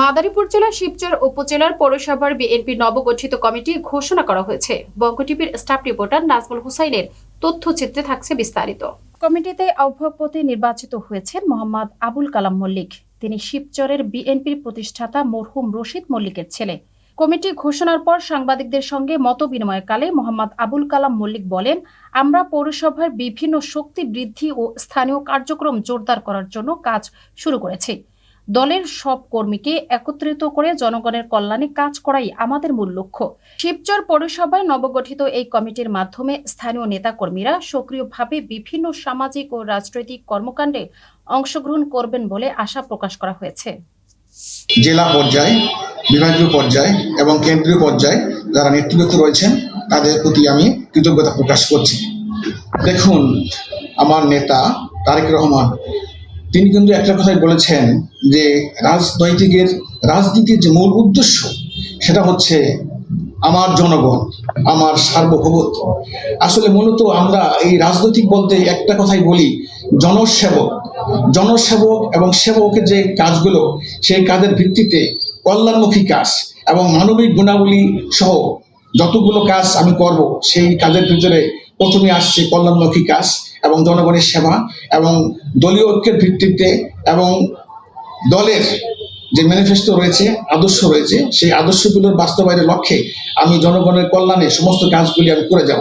মাদারীপুর জেলার শিবচর উপজেলার পৌরসভার বিএনপি নবগঠিত কমিটি ঘোষণা করা হয়েছে। বঙ্গটিভির স্টাফ রিপোর্টার নাজমুল হুসাইনের তথ্যচিত্রে থাকছে বিস্তারিত। কমিটিতে আহ্বায়ক নির্বাচিত হয়েছেন মোহাম্মদ আবুল কালাম মল্লিক। তিনি শিবচরের বিএনপির প্রতিষ্ঠাতা মরহুম রশিদ মল্লিকের ছেলে। কমিটি ঘোষণার পর সাংবাদিকদের সঙ্গে মত বিনিময়কালে মোহাম্মদ আবুল কালাম মল্লিক বলেন, আমরা পৌরসভার বিভিন্ন শক্তি বৃদ্ধি ও স্থানীয় কার্যক্রম জোরদার করার জন্য কাজ শুরু করেছি। দলের সব কর্মীকে একত্রিত করে জনগণের কল্যাণে কাজ করাই আমাদের মূল লক্ষ্য। শিবচর পৌরসভায় নবগঠিত এই কমিটির মাধ্যমে স্থানীয় নেতাকর্মীরা সক্রিয়ভাবে বিভিন্ন সামাজিক ও রাজনৈতিক কর্মকাণ্ডে অংশগ্রহণ করবেন বলে আশা প্রকাশ করা হয়েছে। জেলা পর্যায়ে, বিভাগীয় পর্যায়ে এবং কেন্দ্রীয় পর্যায়ে যারা নেতৃত্ব রয়েছেন, তাদের প্রতি আমি কৃতজ্ঞতা প্রকাশ করছি। দেখুন, আমার নেতা তারেক রহমান তিনি কিন্তু একটা কথাই বলেছেন যে রাজনৈতিকের, রাজনীতির যে মূল উদ্দেশ্য, সেটা হচ্ছে আমার জনগণ, আমার সার্বভৌমত্ব। আসলে মূলত আমরা এই রাজনৈতিক বলতে একটা কথাই বলি, জনসেবক। জনসেবক এবং সেবকের যে কাজগুলো, সেই কাজের ভিত্তিতে কল্যাণমুখী কাজ এবং মানবিক গুণাবলী সহ যতগুলো কাজ আমি করব, সেই কাজের ভিতরে প্রথমে আসছে কল্যাণমুখী কাজ। এবং জনগণের সেবা এবং দলীয় ঐক্যের ভিত্তিতে এবং দলের যে ম্যানিফেস্টো রয়েছে, আদর্শ রয়েছে, সেই আদর্শগুলোর বাস্তবায়নের লক্ষ্যে আমি জনগণের কল্যাণে সমস্ত কাজগুলি আমি করে যাব।